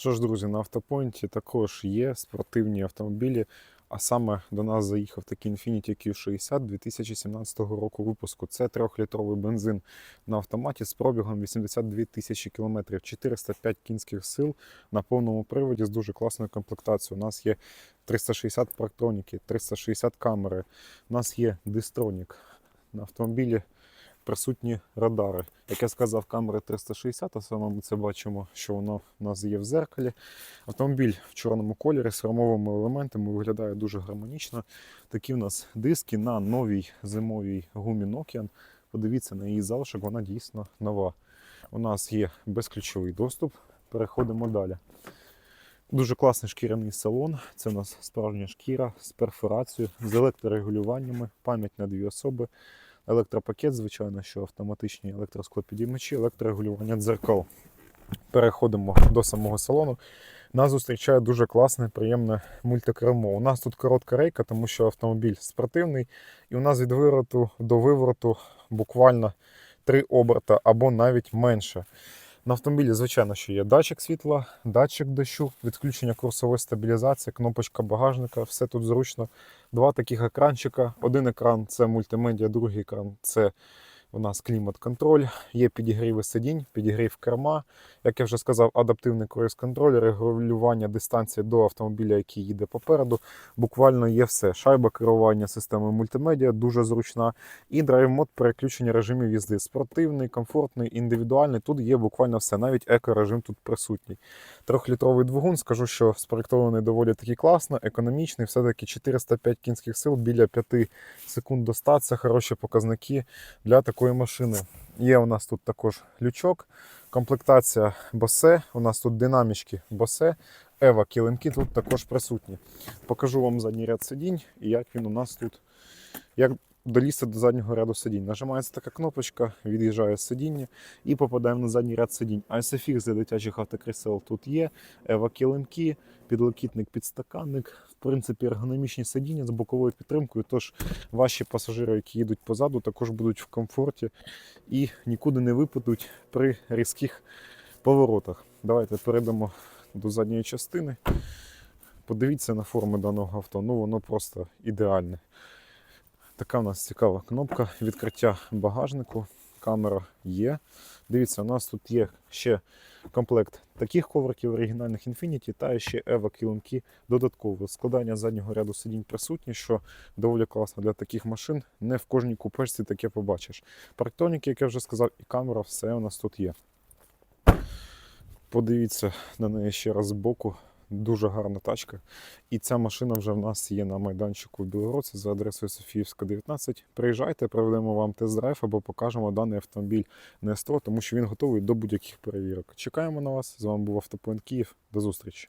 Що ж, друзі, на автопойнті також є спортивні автомобілі. А саме до нас заїхав такий Infiniti Q60 2017 року випуску. Це 3-літровий бензин на автоматі з пробігом 82 тисячі кілометрів, 405 кінських сил на повному приводі з дуже класною комплектацією. У нас є 360 парктроніки, 360 камери. У нас є дистронік. На автомобілі присутні радари. Як я сказав, камери 360, а саме ми це бачимо, що воно у нас є в зеркалі. Автомобіль в чорному кольорі з хромовими елементами виглядає дуже гармонічно. Такі в нас диски на новій зимовій гумі Nokian. Подивіться на її залишок, вона дійсно нова. У нас є безключовий доступ. Переходимо далі. Дуже класний шкіряний салон. Це у нас справжня шкіра з перфорацією, з електрорегулюваннями, пам'ять на дві особи, електропакет, звичайно, що автоматичні електросклопідіймачі, електрорегулювання дзеркал. Переходимо до самого салону. Нас зустрічає дуже класне, приємне мультикермо. У нас тут коротка рейка, тому що автомобіль спортивний, і у нас від вивороту до вивороту буквально три оберта або навіть менше. На автомобілі, звичайно, що є датчик світла, датчик дощу, відключення курсової стабілізації, кнопочка багажника, все тут зручно. Два таких екранчика. Один екран це мультимедіа, другий екран це у нас клімат-контроль, є підігріви сидінь, підігрів керма. Як я вже сказав, адаптивний круїз-контроль, регулювання дистанції до автомобіля, який їде попереду. Буквально є все. Шайба керування системою мультимедіа дуже зручна. І драйв-мод переключення режимів їзди. Спортивний, комфортний, індивідуальний. Тут є буквально все. Навіть еко-режим тут присутній. Трьохлітровий двигун, скажу, що спроектований доволі таки класно, економічний. Все-таки 405 кінських сил біля 5 секунд до 100. Це хороші показники для такої машини. Є у нас тут також лючок, комплектація босе, у нас тут динамічки босе, Ева килимки тут також присутні. Покажу вам задній ряд сидінь і як він у нас тут, як долізти до заднього ряду сидінь. Нажимається така кнопочка, від'їжджає сидіння і попадаємо на задній ряд сидінь. ISOFIX для дитячих автокрісел тут є, Ева килимки, підлокітник, підстаканник. В принципі, ергономічні сидіння з боковою підтримкою, тож ваші пасажири, які їдуть позаду, також будуть в комфорті і нікуди не випадуть при різких поворотах. Давайте перейдемо до задньої частини. Подивіться на форми даного авто, ну воно просто ідеальне. Така у нас цікава кнопка відкриття багажнику. Камера є. Дивіться, у нас тут є ще комплект таких ковриків оригінальних Infiniti та ще Eva килимки додатково. Складання заднього ряду сидінь присутні, що доволі класно для таких машин. Не в кожній купешці таке побачиш. Парктоніки, як я вже сказав, і камера, все у нас тут є. Подивіться на неї ще раз збоку. Дуже гарна тачка. І ця машина вже в нас є на майданчику в Білорусі за адресою Софіївська, 19. Приїжджайте, проведемо вам тест-драйв або покажемо даний автомобіль на тому що він готовий до будь-яких перевірок. Чекаємо на вас. З вами був Автопоінт Київ. До зустрічі.